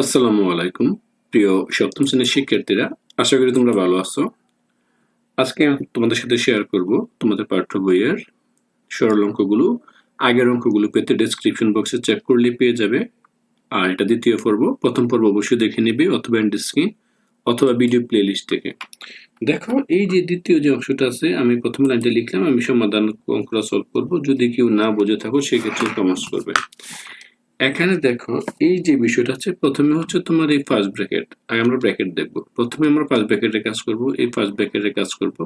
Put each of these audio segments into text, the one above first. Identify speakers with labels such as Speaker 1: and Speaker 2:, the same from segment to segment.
Speaker 1: আসসালামু আলাইকুম, প্রিয় সপ্তম শ্রেণির শিক্ষার্থীরা, আশা করি তোমরা ভালো আছো। আজকে আমি তোমাদের সাথে শেয়ার করব তোমাদের পাঠ্য বইয়ের সরল অঙ্কগুলো। আগের অঙ্কগুলো পেতে ডেসক্রিপশন বক্সে চেক করলে পেয়ে যাবে। আর এটা দ্বিতীয় পর্ব, প্রথম পর্ব অবশ্যই দেখে নেবে অথবা এন্ড স্ক্রিন অথবা ভিডিও প্লেলিস্ট থেকে। দেখো, এই যে দ্বিতীয় যে অংশটা আছে, আমি প্রথম লাইনটা লিখলাম, আমি সমাধান অঙ্কটা সলভ করব। যদি কেউ না বুঝে থাকো, সেক্ষেত্রে কমার্স করবে। এখানে দেখো, এই যে বিষয়টা হচ্ছে, প্রথমে হচ্ছে তোমার এই ফার্স্ট ব্র্যাকেট আগে আমরা ব্র্যাকেট দেখব। প্রথমে আমরা ফার্স্ট ব্র্যাকেটের কাজ করব, এই ফার্স্ট ব্র্যাকেটের কাজ করব।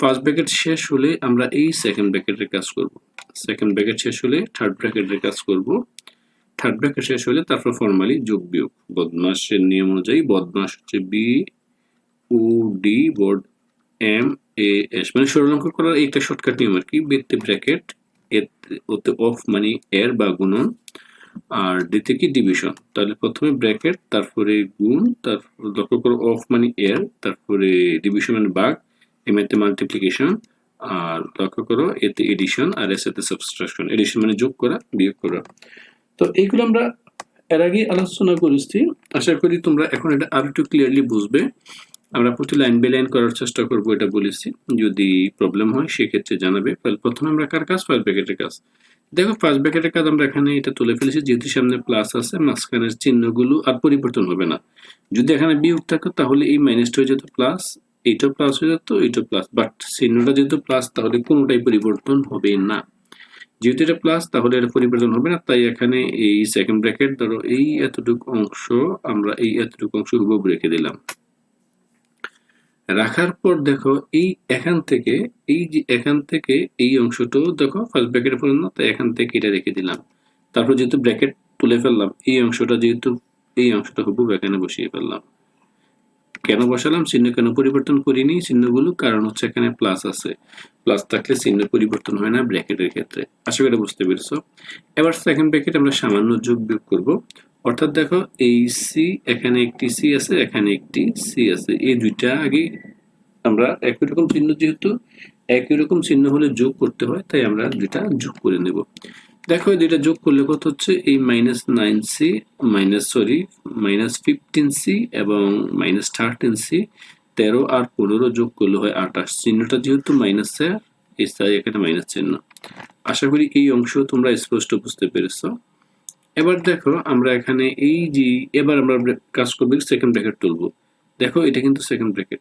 Speaker 1: ফার্স্ট ব্র্যাকেট শেষ হলে আমরা এই সেকেন্ড ব্র্যাকেটের কাজ করব। সেকেন্ড ব্র্যাকেট শেষ হলে থার্ড ব্র্যাকেটের কাজ করব। থার্ড ব্র্যাকেট শেষ হলে তারপর ফর্মালি যোগ বিয়োগ। বদমাসের নিয়ম অনুযায়ী বদমাস হচ্ছে B O D board M A S মানে সরলঙ্ক করার এইটা শর্টকাট নিয়ম আর কি। ব্যক্তি ব্র্যাকেট ওতে অফ মানে এর বা গুণন। আর দিতে কি ডিভিশন। তাহলে প্রথমে ব্র্যাকেট, তারপরে গুণ, তারপর লক্ষ্য করো অফ মানে এর তারপরে ডিভিশন মানে বাঘ এম এতে মাল্টিপ্লিকেশন আর লক্ষ্য করো এতে এডিশন আর এস এতে সাবস্ট্রাকশন এডিশন মানে যোগ করা, বিয়োগ করা। তো এইগুলো আমরা এর আগে আলোচনা করেছি। আশা করি তোমরা এখন এটা আরও একটু ক্লিয়ারলি বুঝবে। আমরা প্রতি লাইন বাই লাইন করার চেষ্টা করব, এটা বলেছি। যদি প্রবলেম হয়, সেক্ষেত্রে জানাবে। প্রথমে আমরা কার কাজ? ফার্স্ট ব্র্যাকেটের কাজ। দেখো ফার্স্ট ব্র্যাকেটের কাজ আমরা এখানে এটা তুলে ফেলেছি, যেহেতু সামনে প্লাস আছে, মাঝখানের চিহ্নগুলো আর পরিবর্তন হবে না। যদি এখানে বিয়োগ থাকে, তাহলে এই মাইনাসটা হয়ে যেত প্লাস এইটাও প্লাস হয়ে যেত, এইটা প্লাস বাট চিহ্নটা যেহেতু প্লাস তাহলে কোনোটাই পরিবর্তন হবে না। যেহেতু এটা প্লাস তাহলে এটা পরিবর্তন হবে না। তাই এখানে এই সেকেন্ড ব্র্যাকেট ধরো এই এতটুকু অংশ, আমরা এই এতটুকু অংশ হুবহু রেখে দিলাম। রাখার পর দেখো এই এখান থেকে, এই যে এখান থেকে এই অংশটাও দেখো ফার্স্ট ব্র্যাকেটে পড়ে না, তাই এখান থেকে এটা রেখে দিলাম। তারপর যেহেতু ব্র্যাকেট তুলে ফেললাম, এই অংশটা যেহেতু, এই অংশটা হুবহু এখানে বসিয়ে ফেললাম। কেন বসালাম? চিহ্ন কেন পরিবর্তন করিনি? চিহ্নগুলো কারণ হচ্ছে এখানে প্লাস আছে। প্লাস থাকলে চিহ্ন পরিবর্তন হয় না ব্র্যাকেটের ক্ষেত্রে। আশা করি বুঝতে পেরেছ। এবার সেকেন্ড ব্র্যাকেট আমরা সামান্য যোগ বিয়োগ করব। অর্থাৎ দেখো, এই সি এখানে একটি সি আছে, এখানে একটি সি আছে। এই দুইটা আগে আমরা একই রকম চিহ্ন যেহেতু, একই রকম চিহ্ন হলে যোগ করতে হয়, তাই আমরা দুইটা যোগ করে নেব। দেখো, এই দুইটা যোগ করলে কত হচ্ছে? এই minus nine C minus sorry minus fifteen C এবং মাইনাস থার্টিন সি তেরো আর পনেরো যোগ করলে হয় আঠাশ। চিহ্নটা যেহেতু মাইনাস এই তাই এখানে মাইনাস চিহ্ন। আশা করি এই অংশ তোমরা স্পষ্ট বুঝতে পেরেছ। এবার দেখো, আমরা এখানে এই যে এবার আমরা কাজ করব সেকেন্ড ব্র্যাকেট তুলবো। দেখো, এটা কিন্তু সেকেন্ড ব্র্যাকেট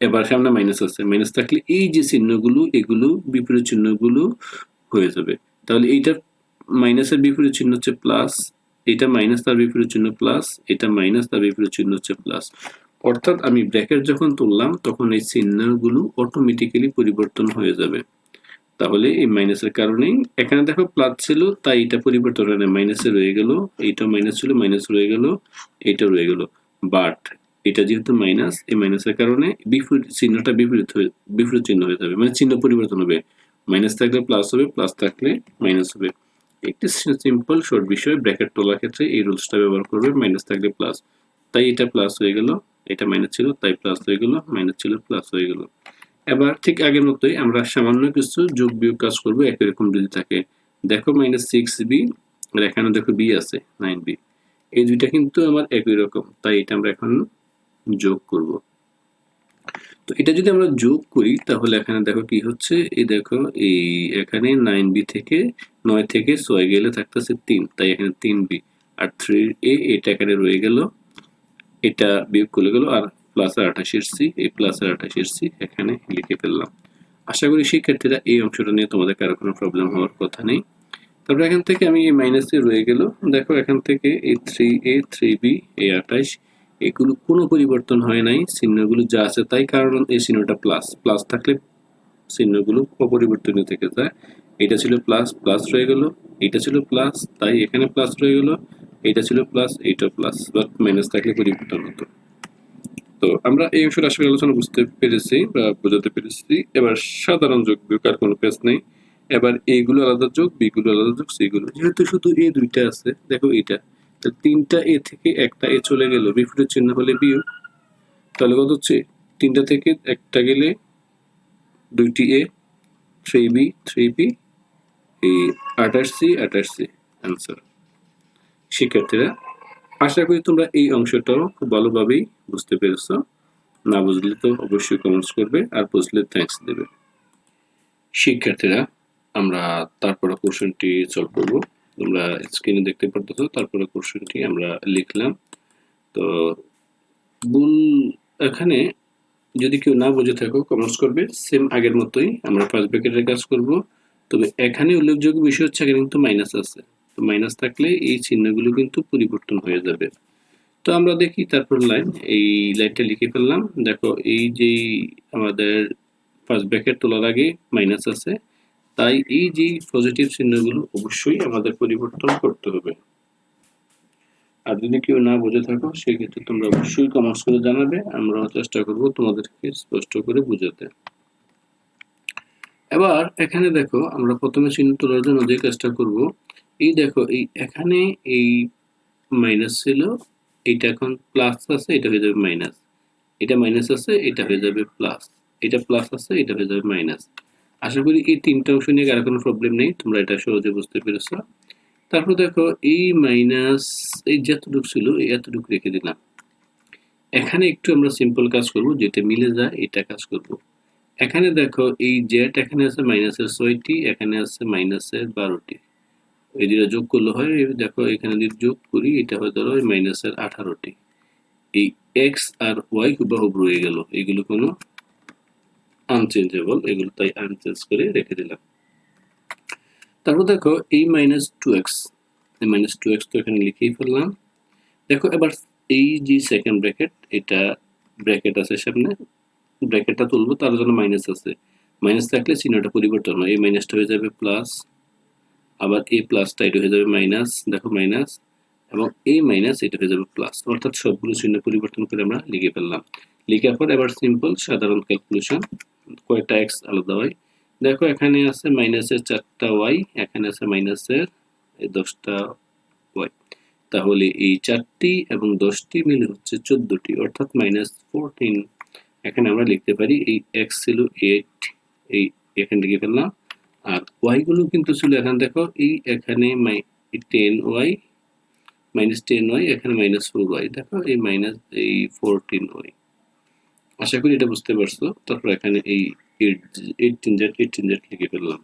Speaker 1: এবার সামনে মাইনাস আছে। মাইনাস থাকলে এই যে চিহ্নগুলো, এগুলো বিপরীত চিহ্নগুলো হয়ে যাবে। তাহলে এইটা মাইনাসের বিপরীত চিহ্ন হচ্ছে প্লাস এটা মাইনাস তার বিপরীত চিহ্ন প্লাস এটা মাইনাস তার বিপরীত চিহ্ন হচ্ছে প্লাস অর্থাৎ আমি ব্র্যাকেট যখন তুললাম, তখন এই চিহ্নগুলো অটোমেটিক্যালি পরিবর্তন হয়ে যাবে। তাহলে এই মাইনাসের কারণেই এখানে দেখো প্লাস ছিল, তাই এটা পরিবর্তন হয় না মাইনাসে রয়ে গেল এইটা মাইনাস ছিল মাইনাস রয়ে গেল এইটা রয়ে গেল। বাট এটা যেহেতু মাইনাস এই মাইনাসের কারণে বিপরীত চিহ্নটা বিপরীত হয়ে, বিপরীত চিহ্ন হয়ে যাবে মানে চিহ্ন পরিবর্তন হবে। মাইনাস থাকলে প্লাস হবে প্লাস থাকলে মাইনাস হবে। একটি সিম্পল শর্ট বিষয় ব্র্যাকেট তোলার ক্ষেত্রে এই রুলসটা ব্যবহার করবে মাইনাস থাকলে প্লাস তাই এটা প্লাস হয়ে গেল, এটা মাইনাস ছিল, তাই প্লাস হয়ে গেল মাইনাস ছিল প্লাস হয়ে গেল। এবার ঠিক আগের মতোই আমরা সামান্য কিছু যোগ বিয়োগ কাজ করব, একই রকম যদি থাকে। দেখো মাইনাস সিক্স বি আর এখানে দেখো বি আছে নাইন বি এই দুইটা কিন্তু আমার একই রকম, তাই এটা আমরা এখন যোগ করব। তো এটা যদি আমরা যোগ করি, তাহলে এখানে দেখো কি হচ্ছে? এই দেখো, এই এখানে নাইন বি থেকে নয় থেকে ছয় গেলে থাকতেছে তিন, তাই এখানে তিন বি আর থ্রি এ, এটা এখানে রয়ে গেল, এটা বিয়োগ করে গেল, আর প্লাস আঠাশের সি, এই প্লাস আঠাশের সি এখানে লিখে ফেললাম। আশা করি শিক্ষার্থীরা এই অংশটা নিয়ে তোমাদের কারও কোনো প্রবলেম হওয়ার কথা নেই। তারপরে এখান থেকে আমি এই মাইনাসে রয়ে গেল। দেখো এখান থেকে এই থ্রি এ থ্রি বি এই আঠাশ, এগুলো কোনো পরিবর্তন হয় নাই। চিহ্নগুলো যা আছে তাই কারণ এই চিহ্নটা প্লাস প্লাস থাকলে চিহ্নগুলো অপরিবর্তনীয় থেকে যায়। এটা ছিল প্লাস প্লাস রয়ে গেল। এটা ছিল প্লাস তাই এখানে প্লাস রয়ে গেল। এটা ছিল প্লাস এইটা প্লাস বাট মাইনাস থাকলে পরিবর্তন হতো। তো আমরা এই অংশের আসলে আলোচনা বুঝতে পেরেছি, বা বোঝাতে পেরেছি। এবার সাধারণ যোগ আর কোনো পেজ নেই। এবার এইগুলো আলাদা যোগ, বিগুলো আলাদা যোগ সেইগুলো যেহেতু শুধু এই দুইটা আছে, দেখো এইটা। তো তিনটা এ থেকে একটা এ চলে গেল, বিপরীত চিহ্ন হলে বিয়োগ। তাহলে কত হচ্ছে? তিনটা থেকে একটা গেলে দুইটি A three B three B এই আঠাশ সি আঠাশ সি অ্যান্সার শিক্ষার্থীরা আশা করি তোমরা এই অংশটাও খুব ভালোভাবেই বুঝতে পেরেছ। না বুঝলে তো অবশ্যই কমেন্টস করবে আর বুঝলে থ্যাঙ্কস দেবে। শিক্ষার্থীরা, আমরা তারপরে কোশ্চেনটি সলভ করব। তোমরা স্ক্রিনে দেখতে পারতেছো, তারপরে কোশ্চেনটি আমরা লিখলাম। তো ভুল এখানে যদি কেউ না বুঝে থাকো কমেন্টস করবে। সেম আগের মতোই আমরা ফার্স্ট ব্র্যাকেটের কাজ করব। তবে এখানে উল্লেখযোগ্য বিষয় হচ্ছে এখানে কিন্তু মাইনাস আছে। মাইনাস থাকলে এই চিহ্নগুলো কিন্তু পরিবর্তন হয়ে যাবে। তো আমরা দেখি তারপর লাইন এই লাইনটা লিখে ফেললাম। দেখো, এই যে আমাদের ফার্স্ট ব্র্যাকেট তোলার আগে মাইনাস আছে, তাই এই যে পজিটিভ চিহ্নগুলো অবশ্যই আমাদের পরিবর্তন করতে হবে। আর যদি কেউ না বুঝে থাকো, সেক্ষেত্রে তোমরা অবশ্যই কমেন্টস করে জানাবে আমরা চেষ্টা করব তোমাদেরকে স্পষ্ট করে বুঝাতে। এবার এখানে দেখো, আমরা প্রথমে চিহ্ন তোলার জন্য যে কাজটা করব এই দেখো, এই এখানে এই মাইনাস ছিল এটা এখন প্লাস আছে, এটা হয়ে যাবে মাইনাস এটা মাইনাস আছে, এটা হয়ে যাবে প্লাস এটা প্লাস আছে, এটা হয়ে যাবে মাইনাস আশা করি এই তিনটা অংশ নিয়ে আর কোনো প্রবলেম নেই, তোমরা এটা সহজে বুঝতে পেরেছ। তারপর দেখো, এই মাইনাস এই যতটুকু ছিল, এই এতটুকু রেখে দিলাম। এখানে একটু আমরা সিম্পল কাজ করব, যেটা মিলে যায়, এটা কাজ করব। এখানে দেখো, এই জেড এখানে আছে মাইনাসের ছয়টি, এখানে আছে মাইনাসের বারোটি। এই দুটো যোগ করলে হয় দেখো এখানে যদি যোগ করি, এটা হয় ধরো মাইনাসের আঠারোটি। এই এক্স আর ওয়াই হুবাহুব রয়ে গেল। এগুলো কোনো আনচেঞ্জেবল এগুলো তাই আনচেঞ্জ করে রেখে দিলাম। তারপর দেখো এই মাইনাস টু এক্স এই মাইনাস টু এক্স তো এখানে লিখেই ফেললাম। দেখো এবার এই যে সেকেন্ড ব্র্যাকেট এটা ব্র্যাকেট আছে সামনে ব্র্যাকেটটা তুলবো, তার জন্য মাইনাস আছে। মাইনাস থাকলে চিহ্নটা পরিবর্তন হয়। এই মাইনাসটা হয়ে যাবে প্লাস আবার এই প্লাসটা এটা হয়ে যাবে মাইনাস দেখো মাইনাস এবং এই মাইনাস এটা হয়ে যাবে প্লাস অর্থাৎ সবগুলো চিহ্ন পরিবর্তন করে আমরা লিখে ফেললাম। লিখার পর এবার সিম্পল সাধারণ ক্যালকুলেশন কয়টা এক্স আলাদা হয় দেখো এখানে আছে মাইনাসের চারটা ওয়াই এখানে আছে মাইনাসের দশটা ওয়াই তাহলে এই চারটি এবং দশটি মিলে হচ্ছে চোদ্দটি, অর্থাৎ মাইনাস ফোরটিন এখানে আমরা লিখতে পারি এই এক্স ছিল এইট এই এখানে লিখে ফেললাম। আর ওয়াই গুলো কিন্তু ছিল এখানে, দেখো, এই এখানে ten Y minus ten Y এখানে মাইনাস ফোর ওয়াই দেখো, এই মাইনাস এই ফোরটিন ওয়াই আশা করি এটা বুঝতে পারছ। তারপর এখানে এই এইটিন জেড এইটিন জেড লিখে ফেললাম।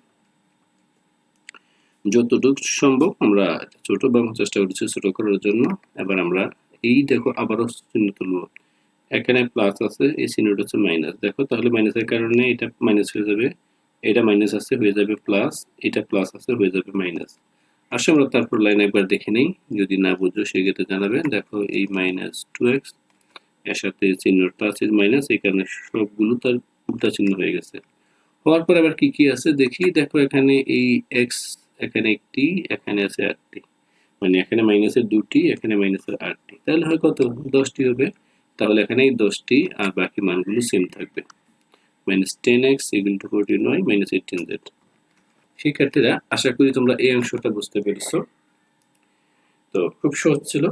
Speaker 1: যতটুকু সম্ভব আমরা ছোট বানানোর চেষ্টা করছি ছোট করার জন্য। এবার আমরা এই দেখো আবারও চিহ্ন তুলবো। এখানে প্লাস আছে, এই চিহ্নটা হচ্ছে মাইনাস দেখো, তাহলে মাইনাসের কারণে এটা মাইনাস হয়ে যাবে। এটা মাইনাস আছে, হয়ে যাবে প্লাস এটা প্লাস আছে, হয়ে যাবে মাইনাস আসলে আমরা তারপর লাইন একবার দেখে নেই, যদি না বুঝো সেক্ষেত্রে জানাবে, দেখো এই মাইনাস টু এক্সের সাথে চিহ্নটা আছে মাইনাস এই কারণে সবগুলো তার উল্টা চিহ্ন হয়ে গেছে। হওয়ার পর আবার কি কি আছে, দেখি, দেখো এখানে এই এক্স এখানে একটি, এখানে আছে আটটি। মানে এখানে মাইনাসের দুটি, এখানে মাইনাসের আটটি। তাহলে হয় কত? দশটি হবে। তাহলে এখানে এই দশটি, আর বাকি মানগুলো সেম থাকবে। Minus ten X equal to fourteen Y minus eighteen Z শিক্ষার্থীরা আশা করি তোমরা এই অংশটা বুঝতে পেরেছ। তো খুব সহজ ছিল।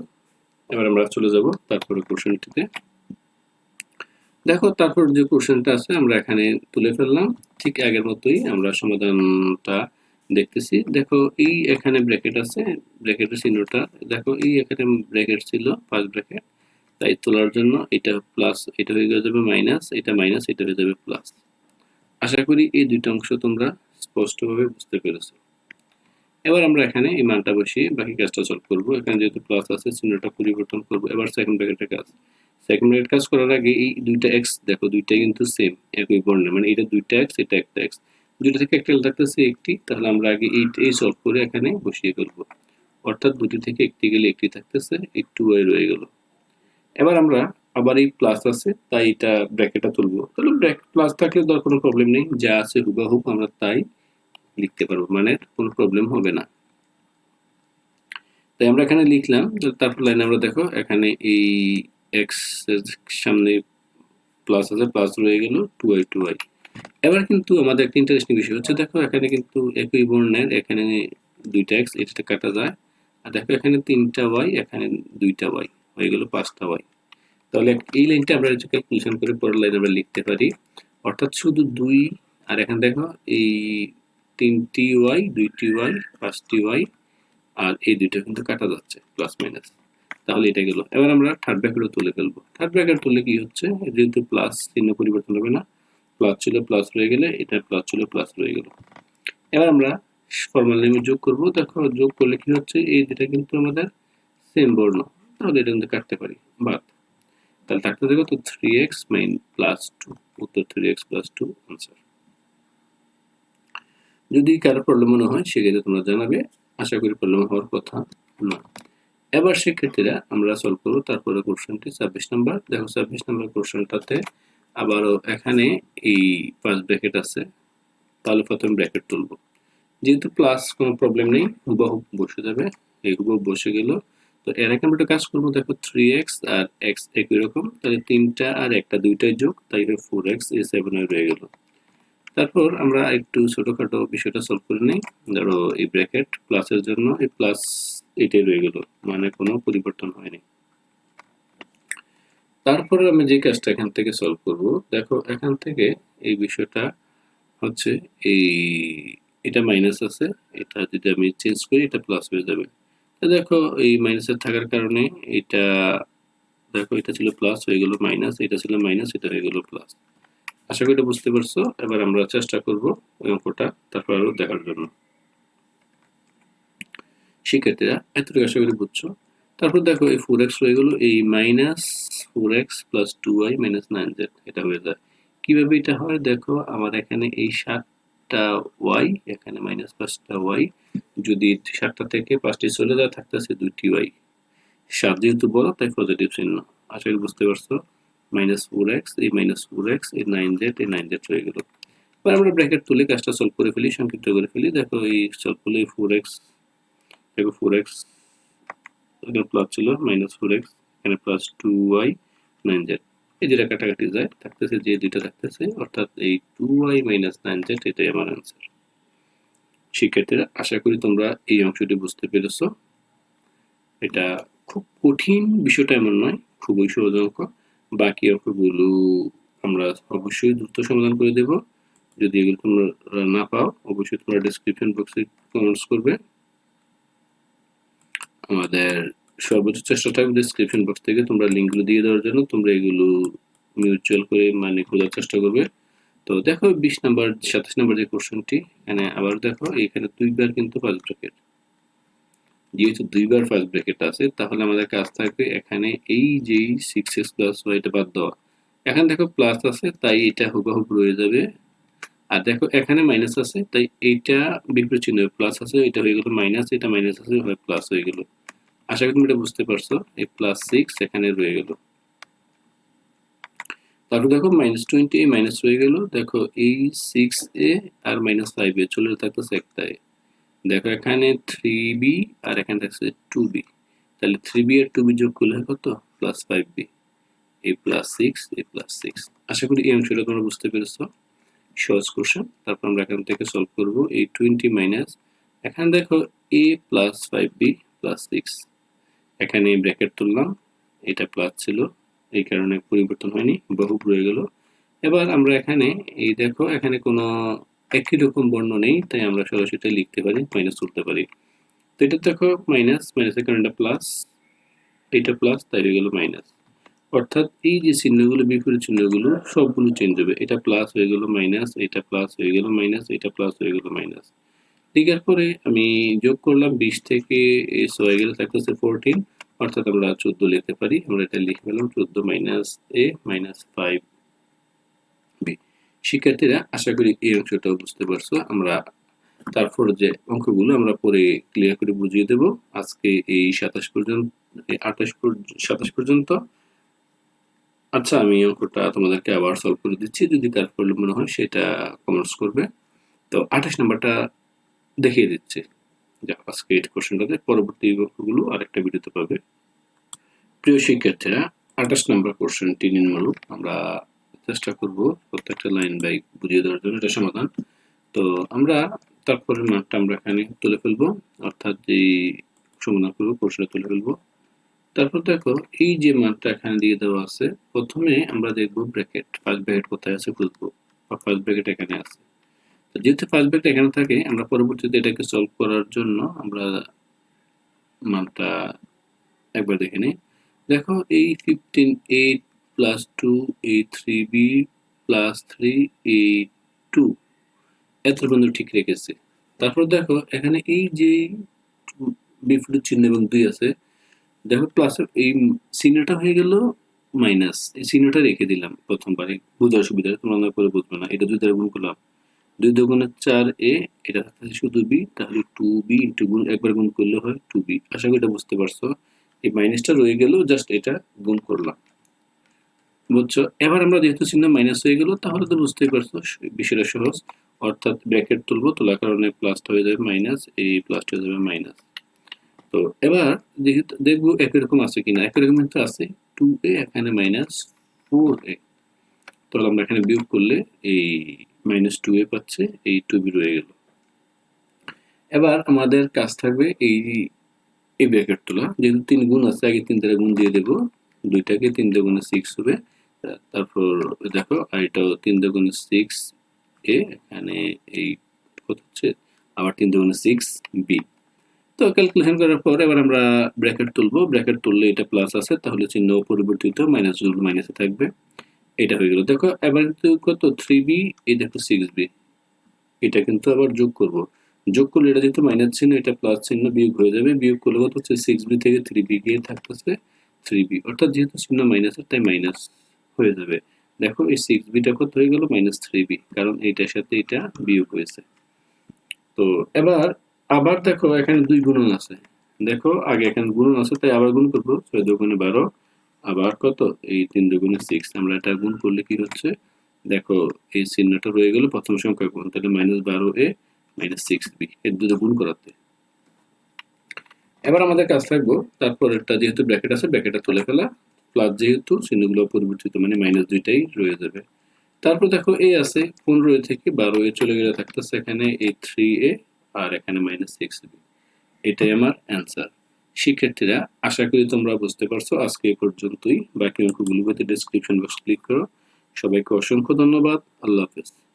Speaker 1: এবার আমরা চলে যাব তারপরে কোশ্চেনটিতে। দেখো, তারপর যে কোশ্চেনটা আছে, আমরা এখানে তুলে ফেললাম। ঠিক আগের মতোই আমরা সমাধানটা দেখতেছি। দেখো, এই এখানে ব্র্যাকেট আছে। ব্র্যাকেটের চিহ্নটা, দেখো, এই এখানে ব্র্যাকেট ছিল ফার্স্ট ব্র্যাকেট তাই তোলার জন্য এটা প্লাস এটা হয়ে যাবে মাইনাস এটা মাইনাস এটা হয়ে যাবে প্লাস আশা করি এই দুইটা অংশ তোমরা স্পষ্টভাবে বুঝতে পেরেছ। এবার আমরা এখানে এই মানটা বসিয়ে বাকি কাজটা সলভ করব। এখানে যেহেতু প্লাস আছে, চিহ্নটা পরিবর্তন করব। এবার সেকেন্ড ব্র্যাকেটের কাজ। সেকেন্ড ব্র্যাকেট কাজ করার আগে এই দুইটা এক্স দেখো দুইটাই কিন্তু সেম একই বর্ণে মানে এটা দুইটা এক্স এটা একটা এক্স দুইটা থেকে একটা থাকতেছে একটি। তাহলে আমরা আগে এই সলভ করে এখানে বসিয়ে ফেলব। অর্থাৎ দুটি থেকে একটি গেলে একটি থাকতেছে একটু ওয়াই রয়ে গেল। এবার আমরা আবার এই প্লাস আছে, তাই এটা ব্র্যাকেটটা তুলবো। তাহলে ব্র্যাকেট প্লাস থাকলে ধর কোনো প্রবলেম নেই, যা আছে হুবাহুব আমরা তাই লিখতে পারব মানে কোনো প্রবলেম হবে না। তাই আমরা এখানে লিখলাম, তারপর লাইনে আমরা দেখো, এখানে এই এক্স সামনে প্লাস আছে প্লাস রয়ে গেল টু আই টু আই এবার কিন্তু আমাদের একটা ইন্টারেস্টিং বিষয় হচ্ছে, দেখো এখানে কিন্তু একই বর্ণের, এখানে দুইটা এক্স এটা কাটা যায়, আর দেখো এখানে তিনটা ওয়াই এখানে দুইটা ওয়াই হয়ে গেল পাঁচটা ওয়াই তাহলে এই লাইনটা আমরা ক্যালকুলেশন করে পরের লাইন আমরা লিখতে পারি। অর্থাৎ শুধু দুই, আর এখানে দেখো, এই তিনটি ওয়াই দুইটি ওয়াই পাঁচটি ওয়াই আর এই দুইটা কিন্তু কাটা যাচ্ছে প্লাস মাইনাস তাহলে এটা গেল। এবার আমরা থার্ড ব্র্যাকেটও তুলে ফেলব। থার্ড ব্র্যাকেট তুললে কি হচ্ছে? যেহেতু প্লাস চিহ্ন পরিবর্তন হবে না প্লাস ছিল প্লাস রয়ে গেলে এটা প্লাস ছিল প্লাস রয়ে গেল। এবার আমরা ফর্মাল নেমে যোগ করব। দেখো, যোগ করলে কি হচ্ছে? এই যেটা কিন্তু আমাদের সেম বর্ণ। তাহলে এটা কিন্তু কাটতে পারি বাদ তাহলে থাকতে দেখো তো three X mine plus two উত্তর three X plus two answer যদি কারও প্রবলেম মনে হয়, সেক্ষেত্রে তোমরা জানাবে, আশা করি প্রবলেম হওয়ার কথা না। এবার সেক্ষেত্রে আমরা সলভ করব তারপরে কোশ্চেনটি ছাব্বিশ নাম্বার। দেখো ছাব্বিশ নাম্বার কোশ্চেনটাতে আবারও এখানে এই পাঁচ ব্র্যাকেট আছে, তাহলে প্রথমে ব্র্যাকেট তুলব। যেহেতু প্লাস কোনো প্রবলেম নেই, হুবাহু বসে যাবে, এই হুবাহু বসে গেল। তো এর আমরা একটা কাজ করব, দেখো থ্রি এক্স আর এক্স একই রকম তাহলে তিনটা আর একটা দুইটাই যোগ তাই ফোর এক্স এ সেভেন রয়ে গেল। তারপর আমরা একটু ছোটখাটো বিষয়টা সলভ করে নিই। ধরো এই ব্র্যাকেট প্লাসের জন্য এই প্লাস এটাই রয়ে গেল মানে কোনো পরিবর্তন হয়নি। তারপরে আমি যে কাজটা এখান থেকে সলভ করব, দেখো এখান থেকে এই বিষয়টা হচ্ছে এই, এটা মাইনাস আছে, এটা যদি আমি চেঞ্জ করি, এটা প্লাস হয়ে যাবে। দেখো, এই মাইনাসের থাকার কারণে এটা দেখো, এটা ছিল প্লাস হয়ে গেল মাইনাস এটা ছিল মাইনাস এটা হয়ে গেল প্লাস আশা করি এটা বুঝতে পারছ। এবার আমরা চেষ্টা করব ওই অঙ্কটা, তারপর আরও দেখার জন্য। শিক্ষার্থীরা, এতটুকু আশা করি বুঝছ। তারপর দেখো, এই ফোর এক্স হয়ে গেল, এই minus four X plus two Y minus nine Z এটা হয়ে যায়। কীভাবে এটা হয়? দেখো, আমার এখানে এই সাতটা ওয়াই এখানে মাইনাস পাঁচটা ওয়াই যদি সাতটা থেকে পাঁচটি চলে যায়, থাকতেছে দুইটি ওয়াই সাত। যেহেতু বড়, তাই পজিটিভ চিহ্ন। আশা করি বুঝতে পারছ। মাইনাস ফোর এক্স এই মাইনাস ফোর এক্স এই নাইন জেড এই নাইন জেড হয়ে গেল। এবার আমরা ব্র্যাকেট তুলে কাজটা সলভ করে ফেলি, সংক্ষিপ্ত করে ফেলি। দেখো, এই সলভ করলে ফোর এক্স দেখো ফোর এক্স এখানে প্লাস ছিল মাইনাস ফোর এক্স এখানে plus two Y nine Z এই যেটা কাটাকাটি যায়, থাকতেছে যে দুইটা থাকতেছে, অর্থাৎ এই two Y minus nine Z এটাই আমার অ্যান্সার শিক্ষার্থীরা, আশা করি তোমরা এই অংশটি বুঝতে পেরেছ। এটা খুব কঠিন বিষয়টা এমন নয়, খুবই সহজ অঙ্ক বাকি অঙ্কগুলো আমরা অবশ্যই দ্রুত সমাধান করে দেব। যদি এগুলো তোমরা না পাও, অবশ্যই তোমরা ডিসক্রিপশন বক্সে কমেন্টস করবে। আমাদের সর্বোচ্চ চেষ্টা থাকবে ডিসক্রিপশন বক্স থেকে তোমরা লিঙ্কগুলো দিয়ে দেওয়ার জন্য। তোমরা এগুলো মিউচুয়াল করে মানে খোঁজার চেষ্টা করবে। তো দেখো বিশ নাম্বার, সাতাশ নাম্বার যে কোশ্চেনটি এখানে আবার দেখো, এখানে দুইবার কিন্তু ফার্স্ট ব্র্যাকেট যেহেতু দুইবার ফার্স্ট ব্র্যাকেট আছে, তাহলে আমাদের কাজ থাকবে এখানে এই যে সিক্স এক্স প্লাস ওয়াইটা বাদ দেওয়া। এখানে দেখো প্লাস আছে, তাই এটা হুবাহুব রয়ে যাবে। আর দেখো এখানে মাইনাস আছে, তাই এইটা বিপরীত চিহ্ন প্লাস আছে, এটা হয়ে গেল মাইনাস এটা মাইনাস আছে প্লাস হয়ে গেল। আশা করি তুমি এটা বুঝতে পারছ, এই প্লাস সিক্স এখানে রয়ে গেল। তারপর দেখো মাইনাস টোয়েন্টি এ মাইনাস হয়ে গেল। দেখো এই সিক্স এ আর মাইনাস ফাইভ এ চলে থাকতেছে একটা এ দেখো এখানে থ্রি বি আর এখানে থাকছে টু বি তাহলে থ্রি বি আর টু বি যোগ করলে কত? Plus five B A plus six A plus six আশা করি এই অংশটা তোমরা বুঝতে পেরেছ। সহজ কোশ্চেন তারপর আমরা এখান থেকে সলভ করব এই টোয়েন্টি মাইনাস এখানে দেখো A plus five B plus six এখানে ব্র্যাকেট তুললাম। এটা প্লাস ছিল। এই কারণে পরিবর্তন হয়নি বহু রয়ে গেল। এবার আমরা এখানে, এই দেখো, এখানে কোনো একই রকম বর্ণ নেই, তাই আমরা সরাসরি লিখতে পারি মাইনাস তুলতে পারি। তো এটা দেখো মাইনাস মাইনাসের কারণে প্লাস এটা প্লাস তাই হয়ে গেল মাইনাস অর্থাৎ এই যে চিহ্নগুলো, বিপরীত চিহ্নগুলো, সবগুলো চেঞ্জ হবে। এটা প্লাস হয়ে গেল মাইনাস এটা প্লাস হয়ে গেল মাইনাস এটা প্লাস হয়ে গেল মাইনাস লিখার পরে আমি যোগ করলাম বিশ থেকে হয়ে গেলে থাকতেছে ফোরটিন অর্থাৎ আমরা চোদ্দ লিখতে পারি, আমরা এটা লিখে পেলাম চোদ্দ minus A minus five B শিক্ষার্থীরা, আশা করি এই অংশটাও বুঝতে পারছ। আমরা তারপর যে অঙ্কগুলো আমরা পরে ক্লিয়ার করে বুঝিয়ে দেব। আজকে এই সাতাশ পর্যন্ত আঠাশ সাতাশ পর্যন্ত। আচ্ছা আমি অঙ্কটা তোমাদেরকে আবার সলভ করে দিচ্ছি। যদি তার প্রবলেম মনে হয়, সেটা কমেন্টস করবে। তো আঠাশ নাম্বারটা দেখিয়ে দিচ্ছে। আজকে এই কোশ্চেনটাতে আরেকটা ভিডিওতে পাবে। প্রিয় শিক্ষার্থীরা, আঠাশ নাম্বার আমরা চেষ্টা করব প্রত্যেকটা লাইন বুঝিয়ে দেওয়ার জন্য, এটা সমাধান। তো আমরা তারপরে মানটা আমরা এখানে তুলে ফেলব, অর্থাৎ এই সমাধান তুলে ফেলব। তারপর দেখো, এই যে মানটা এখানে দিয়ে দেওয়া আছে, প্রথমে আমরা দেখব ব্র্যাকেট ফার্স্ট ব্র্যাকেট কোথায় আছে খুঁজবো ফার্স্ট ব্র্যাকেট এখানে আছে। তো যেহেতু ফার্স্ট ব্র্যাকেট এখানে থাকে, আমরা পরবর্তীতে এটাকে সলভ করার জন্য আমরা মানটা একবার দেখে নিই। দেখো, এই ফিফটিন এইট প্লাস টু এই থ্রি বি প্লাস থ্রি এই টু এত পর্যন্ত ঠিক রেখেছে। তারপর দেখো, এখানে এই যে বিপরীত চিহ্ন এবং দুই আছে, দেখো প্লাস এই চিহ্নটা হয়ে গেল মাইনাস এই চিহ্নটা রেখে দিলাম প্রথমবারে। বোঝার সুবিধা তোমরা করে বুঝবে না। এটা দুই দ্বারা গুণ করলাম দুই দুগুণে চার এ, এটা থাকতেছে শুধু বি, তাহলে টু বি ইন্টু গুণ একবার গুণ করলে হয় টু বি আশা করি এটা বুঝতে পারছ। এই মাইনাসটা রয়ে গেল জাস্ট এটা গুণ করলাম। বুঝছ? এবার আমরা যেহেতু চিহ্ন মাইনাস হয়ে গেল, তাহলে তো বুঝতেই পারছ, বিষয়টা সহজ। অর্থাৎ ব্র্যাকেট তুলবো, তোলার কারণে প্লাসটা হয়ে যাবে মাইনাস এই প্লাসটা হয়ে যাবে মাইনাস তো এবার যেহেতু দেখব একই রকম আছে কিনা, একই রকম কিন্তু আছে। টু এ এখানে মাইনাস ফোর এ তাহলে আমরা এখানে বিয়োগ করলে এই মাইনাস টু এ পাচ্ছে, এই টু বি রয়ে গেল। এবার আমাদের কাজ থাকবে এই এই ব্র্যাকেট তোলা। যেহেতু তিন গুণ আছে, আগে তিন দ্বারা গুণ দিয়ে দেবো। দুইটাকে তিন দ্বিগুণে সিক্স হবে। তারপর দেখো, আর এটাও তিন দ্বিগুণে সিক্স এ, এখানে এই কত হচ্ছে? আবার তিন দ্বিগুণে সিক্স বি তো ক্যালকুলেশন করার পর এবার আমরা ব্র্যাকেট তুলবো। ব্র্যাকেট তুললে এটা প্লাস আছে, তাহলে চিহ্ন পরিবর্তিত মাইনাস মাইনাসে থাকবে। এটা হয়ে গেল। দেখো, এবার কত? থ্রি বি এই দেখো সিক্স বি এটা কিন্তু আবার যোগ করব। যোগ করলে এটা যেহেতু মাইনাস চিহ্ন, এটা প্লাস চিহ্ন বিয়োগ হয়ে যাবে। বিয়োগ করলে কত হচ্ছে? সিক্স বি থেকে থ্রি বি গিয়ে থাকতেছে থ্রি বি অর্থাৎ যেহেতু চিহ্ন মাইনাসের তাই মাইনাস হয়ে যাবে। দেখো, এই সিক্স বিটা কত হয়ে গেল? মাইনাস থ্রি বি কারণ এইটার সাথে এটা বিয়োগ হয়েছে। তো এবার আবার দেখো, এখানে দুই গুণন আছে। দেখো, আগে এখানে গুণন আছে, তাই আবার গুণ করব। ছয় দুগুণে বারো। আবার কত? এই তিন দুগুণে সিক্স আমরা এটা গুণ করলে কি হচ্ছে? দেখো, এই চিহ্নটা রয়ে গেল প্রথম সংখ্যা গুণ তাহলে মাইনাস বারো এ মাইনাস সিক্স বি এর দুটো গুণ করাতে। এবার আমাদের কাজ থাকব তারপর একটা যেহেতু ব্র্যাকেট আছে ব্র্যাকেটটা তুলে ফেলা প্লাস যেহেতু চিহ্নগুলো পরিবর্তিত মানে মাইনাস দুইটাই রয়ে যাবে। তারপর দেখো, এ আছে পনেরো এ থেকে বারো এ চলে গেলে থাকতেছে এখানে এ থ্রি এ, আর এখানে মাইনাস সিক্স বি এটাই আমার অ্যান্সার শিক্ষার্থীরা, আশা করি তোমরা বুঝতে পারছ। আজকে এ পর্যন্তই। বাকি অঙ্কগুলো ডিসক্রিপশন বক্স ক্লিক করো। সবাইকে অসংখ্য ধন্যবাদ। আল্লাহ হাফেজ।